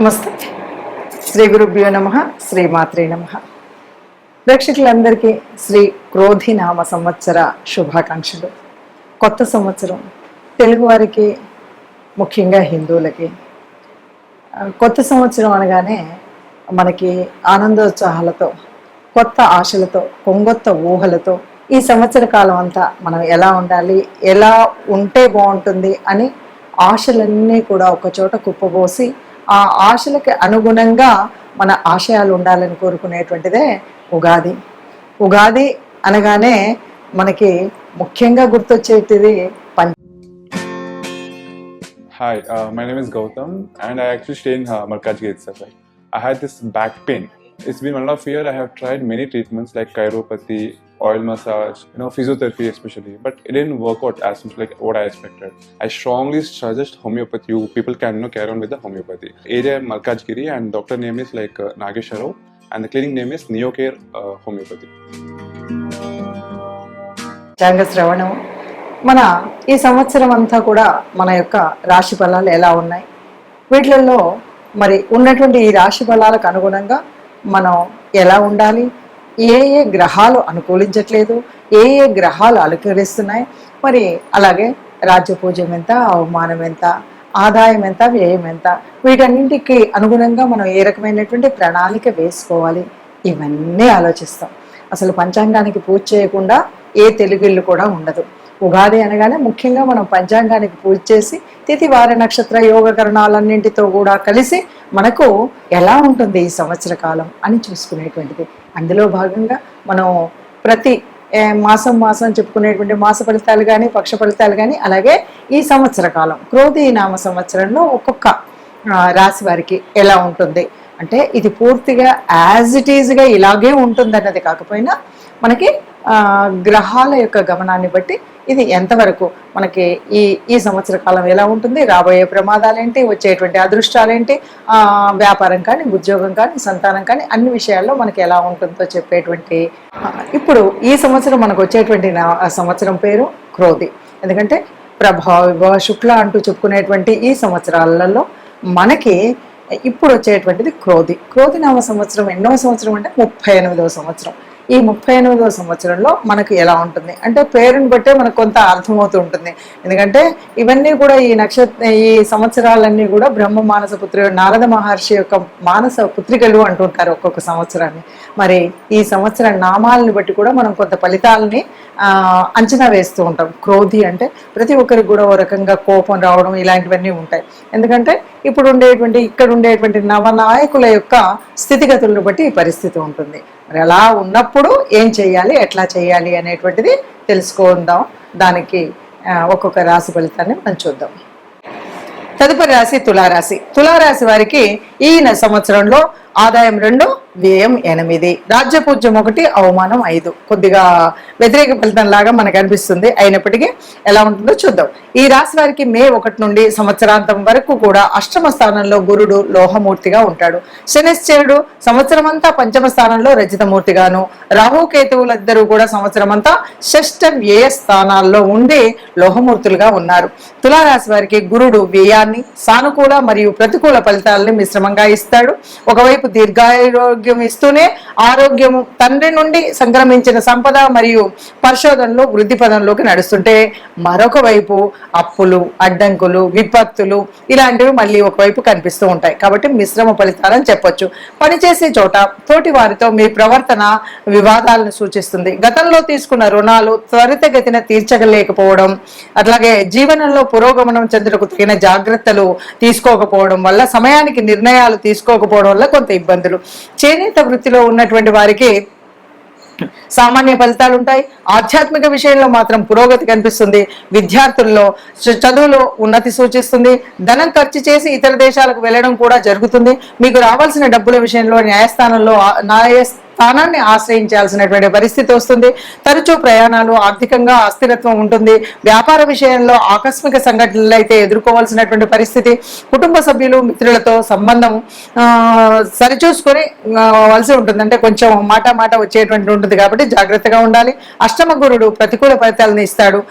నమస్తే. శ్రీ గురుభ్యో నమ శ్రీ మాత్రే నమ. ప్రేక్షకులందరికీ శ్రీ క్రోధి నామ సంవత్సర శుభాకాంక్షలు. కొత్త సంవత్సరం తెలుగువారికి ముఖ్యంగా హిందువులకి. కొత్త సంవత్సరం అనగానే మనకి ఆనందోత్సాహాలతో కొత్త ఆశలతో కొంగొత్త ఊహలతో ఈ సంవత్సర కాలం అంతా మనం ఎలా ఉండాలి ఎలా ఉంటే బాగుంటుంది అని ఆశలన్నీ కూడా ఒక చోట కుప్పబోసి ఆ ఆశలకి అనుగుణంగా మన ఆశయాలు ఉండాలని కోరుకునేటువంటిదే ఉగాది ఉగాది అనగానే మనకి ముఖ్యంగా గుర్తొచ్చేటిది పంచ hi my name is Gautam and I actually stay in Markaz gate sir I had this back pain it's been one of year I have tried many treatments like chiropathy many treatments like chiropathy, oil massage, you know, physiotherapy especially, but it didn't work out as much like what I expected. I strongly suggest homeopathy. You people can you know, carry on with the homeopathy. Area Malkajgiri, and doctor name is like uh, Nagesharov, and the clinic name is Neocare uh, Homeopathy. పంచాంగ శ్రవణం మన ఈ సంవత్సరం అంతా కూడా మన యొక్క రాశి ఫలాలు ఎలా ఉన్నాయి వీటిలలో మరి ఉన్నటువంటి ఈ రాశి ఫలాలకు అనుగుణంగా మనం ఎలా ఉండాలి ఏ ఏ గ్రహాలు అనుకూలించట్లేదు ఏ ఏ గ్రహాలు అలంకరిస్తున్నాయి మరి అలాగే రాజ్యపూజ్యం ఎంత అవమానం ఎంత ఆదాయం ఎంత వ్యయం ఎంత వీటన్నింటికి అనుగుణంగా మనం ఏ రకమైనటువంటి ప్రణాళిక వేసుకోవాలి ఇవన్నీ ఆలోచిస్తాం. అసలు పంచాంగానికి పూజ చేయకుండా ఏ తెలుగిల్లు కూడా ఉండదు. ఉగాది అనగానే ముఖ్యంగా మనం పంచాంగానికి పూజ చేసి తిథి వార నక్షత్ర యోగకరణాలన్నింటితో కూడా కలిసి మనకు ఎలా ఉంటుంది ఈ సంవత్సర కాలం అని చూసుకునేటువంటిది. అందులో భాగంగా మనం ప్రతి మాసం మాసం చెప్పుకునేటువంటి మాస ఫలితాలు కానీ పక్ష ఫలితాలు కానీ అలాగే ఈ సంవత్సర కాలం క్రోధి నామ సంవత్సరంలో ఒక్కొక్క రాశి వారికి ఎలా ఉంటుంది? అంటే ఇది పూర్తిగా యాజ్ ఇట్ ఈజ్గా ఇలాగే ఉంటుంది అన్నది కాకపోయినా మనకి గ్రహాల యొక్క గమనాన్ని బట్టి ఇది ఎంతవరకు మనకి ఈ ఈ సంవత్సర కాలం ఎలా ఉంటుంది రాబోయే ప్రమాదాలేంటి వచ్చేటువంటి అదృష్టాలేంటి వ్యాపారం కానీ ఉద్యోగం కానీ సంతానం కానీ అన్ని విషయాల్లో మనకి ఎలా ఉంటుందో చెప్పేటువంటి ఇప్పుడు ఈ సంవత్సరం మనకు వచ్చేటువంటి ఆ సంవత్సరం పేరు క్రోధి. ఎందుకంటే ప్రభావ విభవ శుక్ల అంటూ చెప్పుకునేటువంటి ఈ సంవత్సరాలలో మనకి ఇప్పుడు వచ్చేటువంటిది క్రోధి. క్రోధి నామ సంవత్సరం ఎన్నో సంవత్సరం అంటే ముప్పై ఎనిమిదవ సంవత్సరం. ఈ ముప్పై ఎనిమిదవ సంవత్సరంలో మనకు ఎలా ఉంటుంది? అంటే పేరుని బట్టే మనకు కొంత అర్థమవుతూ ఉంటుంది. ఎందుకంటే ఇవన్నీ కూడా ఈ నక్షత్ర ఈ సంవత్సరాలన్నీ కూడా బ్రహ్మ మానస పుత్రి నారద మహర్షి యొక్క మానస పుత్రికలు అంటుంటారు ఒక్కొక్క సంవత్సరాన్ని. మరి ఈ సంవత్సర నామాలను బట్టి కూడా మనం కొంత ఫలితాలని అంచనా వేస్తూ ఉంటాం. క్రోధి అంటే ప్రతి ఒక్కరికి కూడా ఓ రకంగా కోపం రావడం ఇలాంటివన్నీ ఉంటాయి. ఎందుకంటే ఇప్పుడు ఉండేటువంటి ఇక్కడ ఉండేటువంటి నవనాయకుల యొక్క స్థితిగతులను బట్టి ఈ పరిస్థితి ఉంటుంది. మరి అలా ఉన్నప్పుడు ఏం చేయాలి ఎట్లా చేయాలి అనేటువంటిది తెలుసుకుందాం. దానికి ఒక్కొక్క రాశి ఫలితాన్ని మనం చూద్దాం. తదుపరి రాశి తులారాశి. తులారాశి వారికి ఈయన సంవత్సరంలో ఆదాయం రెండు వ్యయం ఎనిమిది. రాజ్యపూజ్యం ఒకటి అవమానం ఐదు. కొద్దిగా వ్యతిరేక ఫలితం లాగా మనకు అనిపిస్తుంది. అయినప్పటికీ ఎలా ఉంటుందో చూద్దాం. ఈ రాశి వారికి మే ఒకటి నుండి సంవత్సరాంతం వరకు కూడా అష్టమ స్థానంలో గురుడు లోహమూర్తిగా ఉంటాడు. శనిశ్చరుడు సంవత్సరం అంతా పంచమ స్థానంలో రజితమూర్తిగాను రాహుకేతువులిద్దరూ కూడా సంవత్సరం అంతా షష్ఠ వ్యయ స్థానాల్లో ఉండి లోహమూర్తులుగా ఉన్నారు. తులారాశి వారికి గురుడు వ్యయాన్ని సానుకూల మరియు ప్రతికూల ఫలితాలని మిశ్రమంగా ఇస్తాడు. ఒకవైపు దీర్ఘారోగ్యం ఇస్తూనే ఆరోగ్యం తండ్రి నుండి సంక్రమించిన సంపద మరియు పరిశోధనలు వృద్ధి పదంలోకి నడుస్తుంటే మరొక వైపు అప్పులు అడ్డంకులు విపత్తులు ఇలాంటివి మళ్ళీ ఒకవైపు కనిపిస్తూ ఉంటాయి. కాబట్టి మిశ్రమ ఫలితాలని చెప్పొచ్చు. పనిచేసే చోట తోటి వారితో మీ ప్రవర్తన వివాదాలను సూచిస్తుంది. గతంలో తీసుకున్న రుణాలు త్వరితగతిన తీర్చగలేకపోవడం అట్లాగే జీవనంలో పురోగమనం చెందుటకు తగిన జాగ్రత్తలు తీసుకోకపోవడం వల్ల సమయానికి నిర్ణయాలు తీసుకోకపోవడం వల్ల కొంత ఇబ్బందులు. చేనేత వృత్తిలో ఉన్నటువంటి వారికి సామాన్య ఫలితాలు ఉంటాయి. ఆధ్యాత్మిక విషయంలో మాత్రం పురోగతి కనిపిస్తుంది. విద్యార్థుల్లో చదువులో ఉన్నతి సూచిస్తుంది. ధనం ఖర్చు చేసి ఇతర దేశాలకు వెళ్ళడం కూడా జరుగుతుంది. మీకు రావాల్సిన డబ్బుల విషయంలో న్యాయస్థానంలో న్యాయ స్థానాన్ని ఆశ్రయించాల్సినటువంటి పరిస్థితి వస్తుంది. తరచూ ప్రయాణాలు ఆర్థికంగా అస్థిరత్వం ఉంటుంది. వ్యాపార విషయంలో ఆకస్మిక సంఘటనలు అయితే ఎదుర్కోవాల్సినటువంటి పరిస్థితి. కుటుంబ సభ్యులు మిత్రులతో సంబంధం సరిచూసుకొని వలసి ఉంటుంది. అంటే కొంచెం మాట మాట వచ్చేటువంటి ఉంటుంది కాబట్టి జాగ్రత్తగా ఉండాలి. అష్టమ గురుడు ప్రతికూల ఫలితాలను ఇస్తాడు.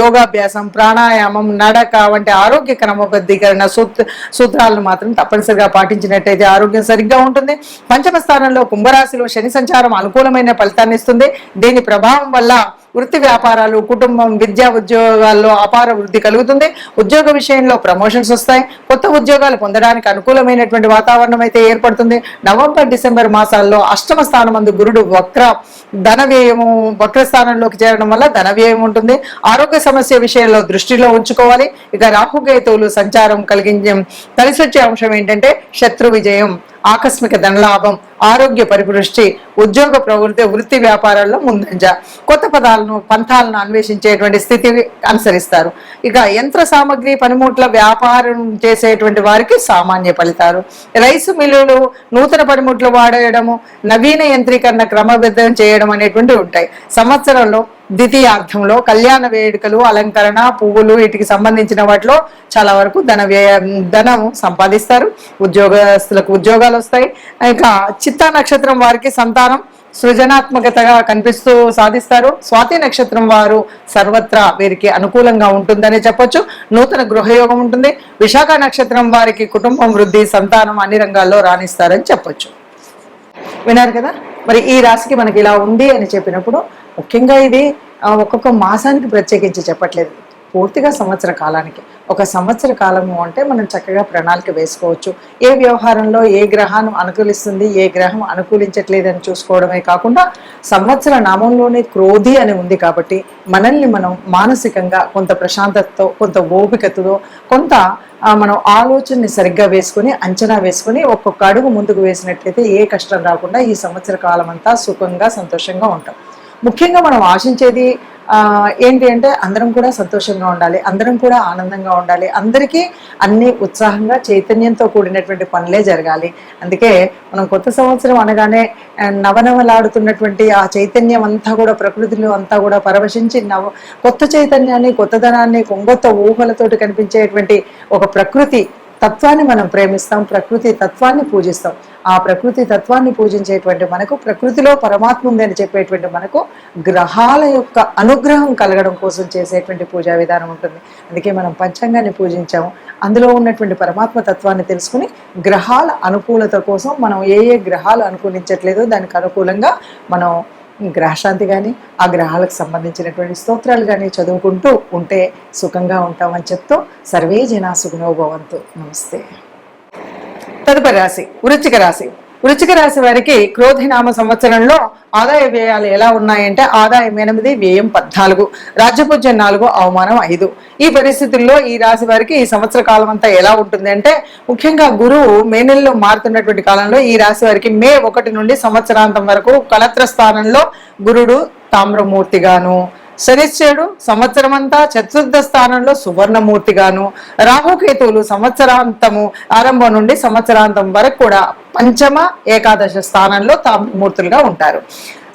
యోగాభ్యాసం ప్రాణాయామం నడక వంటి ఆరోగ్య క్రమబద్ధీకరణ సూత్ర సూత్రాలను మాత్రం తప్పనిసరిగా పాటించినట్టయితే ఆరోగ్యం సరిగ్గా ఉంటుంది. పంచమ స్థానంలో కుంభరాశిలో శని సంచారం అనుకూలమైన ఫలితాన్ని ఇస్తుంది. దీని ప్రభావం వల్ల వృత్తి వ్యాపారాలు కుటుంబం విద్యా ఉద్యోగాల్లో అపార వృద్ధి కలుగుతుంది. ఉద్యోగ విషయంలో ప్రమోషన్స్ వస్తాయి. కొత్త ఉద్యోగాలు పొందడానికి అనుకూలమైనటువంటి వాతావరణం అయితే ఏర్పడుతుంది. నవంబర్ డిసెంబర్ మాసాల్లో అష్టమ స్థానం అందు గురుడు వక్ర ధన వ్యయము వక్ర స్థానంలోకి చేరడం వల్ల ధన వ్యయం ఉంటుంది. ఆరోగ్య సమస్య విషయంలో దృష్టిలో ఉంచుకోవాలి. ఇక రాహుకేతువులు సంచారం కలిగించే కలిసి వచ్చే అంశం ఏంటంటే శత్రు విజయం. ఆకస్మిక ధనలాభం ఆరోగ్య పరిపుష్టి ఉద్యోగ ప్రవృత్తి వృత్తి వ్యాపారాల్లో ముందంజ. కొత్త పదాలను పంథాలను అన్వేషించేటువంటి స్థితి అనుసరిస్తారు. ఇక యంత్ర సామగ్రి పనిముట్ల వ్యాపారం చేసేటువంటి వారికి సామాన్య ఫలితాలు. రైసు మిల్లులు నూతన పనిముట్లు వాడేయడము నవీన యంత్రీకరణ క్రమబద్ధం చేయడం అనేటువంటివి ఉంటాయి. సంవత్సరంలో ద్వితీయార్థంలో కళ్యాణ వేడుకలు అలంకరణ పువ్వులు వీటికి సంబంధించిన వాటిలో చాలా వరకు ధన వ్యయ ధనం సంపాదిస్తారు. ఉద్యోగస్తులకు ఉద్యోగాలు వస్తాయి. ఇంకా చిత్తా నక్షత్రం వారికి సంతానం సృజనాత్మకతగా కనిపిస్తూ సాధిస్తారు. స్వాతి నక్షత్రం వారు సర్వత్రా వీరికి అనుకూలంగా ఉంటుందనే చెప్పొచ్చు. నూతన గృహయోగం ఉంటుంది. విశాఖ నక్షత్రం వారికి కుటుంబం వృద్ధి సంతానం అన్ని రంగాల్లో రాణిస్తారని చెప్పొచ్చు. విన్నారు కదా? మరి ఈ రాశికి మనకి ఇలా ఉంది అని చెప్పినప్పుడు ముఖ్యంగా ఇది ఒక్కొక్క మాసానికి ప్రత్యేకించి చెప్పట్లేదు. పూర్తిగా సంవత్సర కాలానికి. ఒక సంవత్సర కాలము అంటే మనం చక్కగా ప్రణాళిక వేసుకోవచ్చు. ఏ వ్యవహారంలో ఏ గ్రహాన్ని అనుకూలిస్తుంది ఏ గ్రహం అనుకూలించట్లేదని చూసుకోవడమే కాకుండా సంవత్సర నామంలోనే క్రోధి అని ఉంది కాబట్టి మనల్ని మనం మానసికంగా కొంత ప్రశాంతతతో కొంత ఓపికతో కొంత మనం ఆలోచనని సరిగ్గా వేసుకుని అంచనా వేసుకొని ఒక్కొక్క అడుగు ముందుకు వేసినట్లయితే ఏ కష్టం రాకుండా ఈ సంవత్సర కాలం అంతా సుఖంగా సంతోషంగా ఉంటాం. ముఖ్యంగా మనం ఆశించేది ఏంటి అంటే అందరం కూడా సంతోషంగా ఉండాలి అందరం కూడా ఆనందంగా ఉండాలి. అందరికీ అన్ని ఉత్సాహంగా చైతన్యంతో కూడినటువంటి పనులే జరగాలి. అందుకే మనం కొత్త సంవత్సరం అనగానే నవనవలాడుతున్నటువంటి ఆ చైతన్యం అంతా కూడా ప్రకృతిలో అంతా కూడా పరవశించి నవ కొత్త చైతన్యాన్ని కొత్తదనాన్ని కొంగొత్త ఊహలతోటి కనిపించేటువంటి ఒక ప్రకృతి తత్వాన్ని మనం ప్రేమిస్తాం ప్రకృతి తత్వాన్ని పూజిస్తాం. ఆ ప్రకృతి తత్వాన్ని పూజించేటువంటి మనకు ప్రకృతిలో పరమాత్మ ఉంది అని చెప్పేటువంటి మనకు గ్రహాల యొక్క అనుగ్రహం కలగడం కోసం చేసేటువంటి పూజా విధానం ఉంటుంది. అందుకే మనం పంచాంగాన్ని పూజించాము. అందులో ఉన్నటువంటి పరమాత్మ తత్వాన్ని తెలుసుకుని గ్రహాల అనుకూలత కోసం మనం ఏ ఏ గ్రహాలు అనుకూలించట్లేదో దానికి అనుకూలంగా మనం గ్రహశాంతి కానీ ఆ గ్రహాలకు సంబంధించినటువంటి స్తోత్రాలు కానీ చదువుకుంటూ ఉంటే సుఖంగా ఉంటామని చెప్తూ సర్వే జనా సుఖనో నమస్తే. తదుపరి రాశి వృచ్చిక రాశి. వృశ్చిక రాశి వారికి క్రోధినామ సంవత్సరంలో ఆదాయ వ్యయాలు ఎలా ఉన్నాయంటే ఆదాయం ఎనిమిది వ్యయం పద్నాలుగు రాజ్యపూజ్యం నాలుగు అవమానం ఐదు. ఈ పరిస్థితుల్లో ఈ రాశి వారికి ఈ సంవత్సర కాలం అంతా ఎలా ఉంటుంది అంటే ముఖ్యంగా గురువు మే నెలలో మారుతున్నటువంటి కాలంలో ఈ రాశి వారికి మే ఒకటి నుండి సంవత్సరాంతం వరకు కలత్ర స్థానంలో గురుడు తామ్రమూర్తిగాను శనిశ్చరుడు సంవత్సరమంతా చతుర్థ స్థానంలో సువర్ణమూర్తిగాను రాహుకేతువులు సంవత్సరాంతము ఆరంభం నుండి సంవత్సరాంతం వరకు కూడా పంచమ ఏకాదశ స్థానంలో తామ్రమూర్తులుగా ఉంటారు.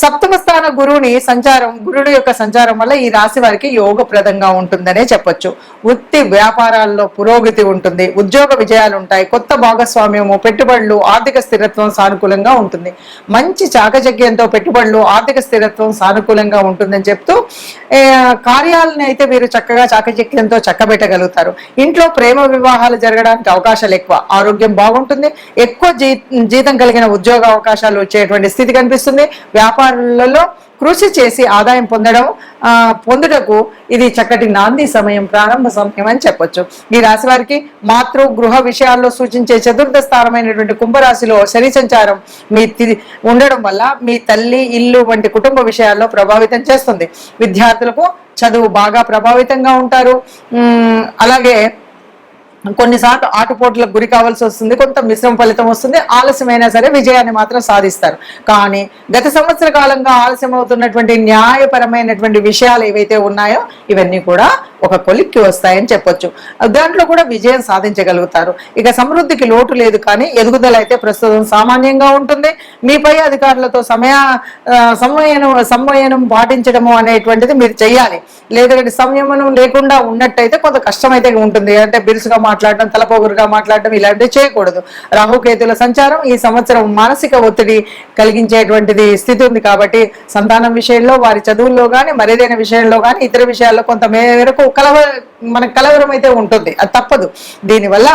సప్తమ స్థాన గురువుని సంచారం గురుడు యొక్క సంచారం వల్ల ఈ రాశి వారికి యోగప్రదంగా ఉంటుందనే చెప్పొచ్చు. వృత్తి వ్యాపారాల్లో పురోగతి ఉంటుంది. ఉద్యోగ విజయాలు ఉంటాయి. కొత్త భాగస్వామ్యము పెట్టుబడులు ఆర్థిక స్థిరత్వం సానుకూలంగా ఉంటుంది. మంచి చాకచక్యంతో పెట్టుబడులు ఆర్థిక స్థిరత్వం సానుకూలంగా ఉంటుందని చెప్తూ కార్యాలను అయితే వీరు చక్కగా చాకచక్యంతో చక్కబెట్టగలుగుతారు. ఇంట్లో ప్రేమ వివాహాలు జరగడానికి అవకాశాలు ఎక్కువ. ఆరోగ్యం బాగుంటుంది. ఎక్కువ జీ జీతం కలిగిన ఉద్యోగ అవకాశాలు వచ్చేటువంటి స్థితి కనిపిస్తుంది. వ్యాపారులలో కృషి చేసి ఆదాయం పొందడం పొందుటకు ఇది చక్కటి నాంది సమయం ప్రారంభ సమయం అని చెప్పొచ్చు. ఈ రాశి వారికి మాతృ గృహ విషయాల్లో సూచించే చతుర్థ స్థానమైనటువంటి కుంభరాశిలో శని సంచారం మీ తి- ఉండడం వల్ల మీ తల్లి ఇల్లు వంటి కుటుంబ విషయాల్లో ప్రభావితం చేస్తుంది. విద్యార్థులకు చదువు బాగా ప్రభావితంగా ఉంటారు. అలాగే కొన్నిసార్లు ఆటుపోట్లకు గురి కావాల్సి వస్తుంది కొంత మిశ్రమ ఫలితం వస్తుంది ఆలస్యమైనా సరే విజయాన్ని మాత్రం సాధిస్తారు. కానీ గత సంవత్సర కాలంగా ఆలస్యం అవుతున్నటువంటి న్యాయపరమైనటువంటి విషయాలు ఏవైతే ఉన్నాయో ఇవన్నీ కూడా ఒక కొలిక్కి వస్తాయని చెప్పొచ్చు. దాంట్లో కూడా విజయం సాధించగలుగుతారు. ఇక సమృద్ధికి లోటు లేదు కానీ ఎదుగుదల అయితే ప్రస్తుతం సామాన్యంగా ఉంటుంది. మీపై అధికారులతో సమయ ఆ, సంవయనం పాటించడము అనేటువంటిది మీరు చేయాలి లేదంటే సంయమనం లేకుండా ఉన్నట్టయితే కొంత కష్టమైతే ఉంటుంది. అంటే బిరుసుగా మాట్లాడడం తలపోగురుగా మాట్లాడడం ఇలాంటివి చేయకూడదు. రాహుకేతుల సంచారం ఈ సంవత్సరం మానసిక ఒత్తిడి కలిగించేటువంటిది స్థితి ఉంది. కాబట్టి సంతానం విషయంలో వారి చదువుల్లో కానీ మరేదైన విషయంలో కానీ ఇతర విషయాల్లో కొంత మేరకు busca మన కలవరం అయితే ఉంటుంది. అది తప్పదు. దీనివల్ల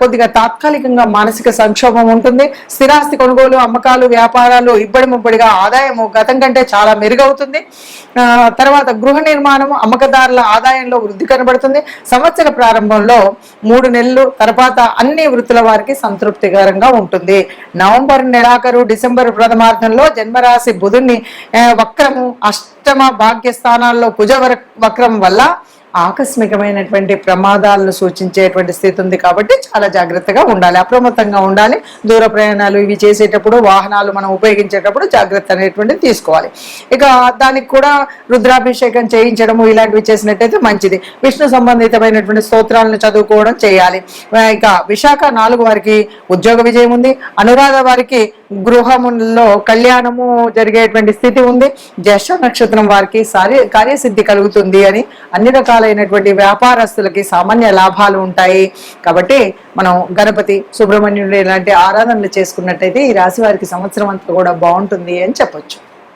కొద్దిగా తాత్కాలికంగా మానసిక సంక్షోభం ఉంటుంది. స్థిరాస్తి కొనుగోలు అమ్మకాలు వ్యాపారాలు ఇబ్బడి ముబ్బడిగా ఆదాయము గతం కంటే చాలా మెరుగవుతుంది. తర్వాత గృహ నిర్మాణం అమ్మకదారుల ఆదాయంలో వృద్ధి కనబడుతుంది. సంవత్సర ప్రారంభంలో మూడు నెలలు తర్వాత అన్ని వృత్తుల వారికి సంతృప్తికరంగా ఉంటుంది. నవంబర్ నెలాఖరు డిసెంబర్ ప్రథమార్థంలో జన్మరాశి బుధుని వక్రము అష్టమ భాగ్య స్థానాల్లో కుజ వక్రం వల్ల ఆకస్మికమైనటువంటి ప్రమాదాలను సూచించేటువంటి స్థితి ఉంది కాబట్టి చాలా జాగ్రత్తగా ఉండాలి అప్రమత్తంగా ఉండాలి. దూర ప్రయాణాలు ఇవి చేసేటప్పుడు వాహనాలు మనం ఉపయోగించేటప్పుడు జాగ్రత్త అనేటువంటిది తీసుకోవాలి. ఇక దానికి కూడా రుద్రాభిషేకం చేయించడము ఇలాంటివి చేసినట్టయితే మంచిది. విష్ణు సంబంధితమైనటువంటి స్తోత్రాలను చదువుకోవడం చేయాలి. ఇక విశాఖ నాలుగు వారికి ఉద్యోగ విజయం ఉంది. అనురాధ వారికి గృహములో కళ్యాణము జరిగేటువంటి స్థితి ఉంది. జ్యేష్ఠ నక్షత్రం వారికి సారి కార్యసిద్ధి కలుగుతుంది అని అన్ని రకాల రకాలైనటువంటి వ్యాపారస్తులకి సామాన్య లాభాలు ఉంటాయి. కాబట్టి మనం గణపతి సుబ్రహ్మణ్యుడు ఇలాంటి ఆరాధనలు చేసుకున్నట్టయితే ఈ రాశి వారికి సంవత్సరం అంతా కూడా బాగుంటుంది అని చెప్పొచ్చు.